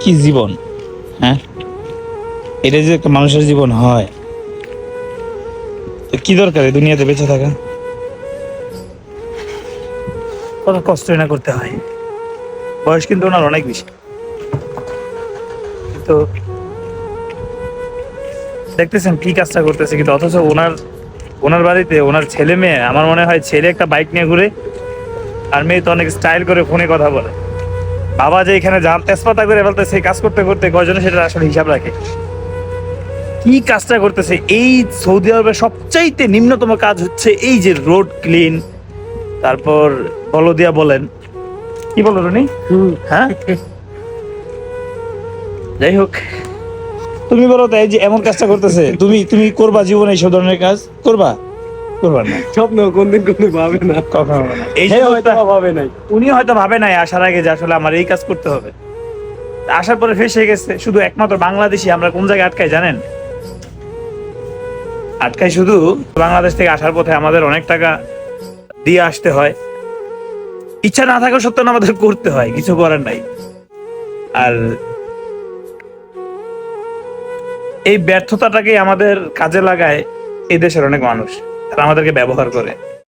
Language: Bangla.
কি জীবন? হ্যাঁ? এটা যে একটা মানুষের জীবন হয় কি দরকার দুনিয়াতে বেঁচে থাকা? কত কষ্টই না করতে হয়। বয়স কিন্তু ওনার অনেক বেশি। তো দেখতেছেন কি কাজটা করতেছে, কিন্তু অথচ ওনার ওনার বাড়িতে ওনার ছেলে মেয়ে, আমার মনে হয় ছেলে একটা বাইক নিয়ে ঘুরে, আর মেয়ে তো অনেক স্টাইল করে ফোনে কথা বলে। বাবা যে এখানে জান তেজপাতা করে ফেলতে সেই কাজ করতে করতে কয়জনে সেটা আসলে হিসাব রাখে? কি কাজটা করতেছে? এই সৌদি আরবের সবচাইতে নিম্নতম কাজ হচ্ছে এই যে রোড ক্লিন। তারপর বলদিয়া বলেন। কি বলো রনি? হ্যাঁ? যাই হোক। তুমি বলো তাই যে এমন কাজটা করতেছে তুমি তুমি করবা জীবনে এইসব ধরনের কাজ? করবা? করবা না। স্বপ্ন কোনদিন কোনো ভাবে না। কখনো না। এই হয়তো ভাবে নাই। উনি হয়তো ভাবে নাই আসার আগে যে আসলে আমার এই কাজ করতে হবে। আসার পরে ফেসে গেছে শুধু একমাত্র বাংলাদেশি আমরা কোন জায়গায় আটকাই জানেন? আটকাই শুধু বাংলাদেশ থেকে আসার পথে আমাদের অনেক টাকা দিয়ে আসতে হয়। ইচ্ছা না থাকা সত্ত্বেও আমাদের করতে হয় কিছু করার নাই। আর এই ব্যর্থতাটাকে আমাদের কাজে লাগায় এই দেশের অনেক মানুষ। তারা আমাদেরকে ব্যবহার করে।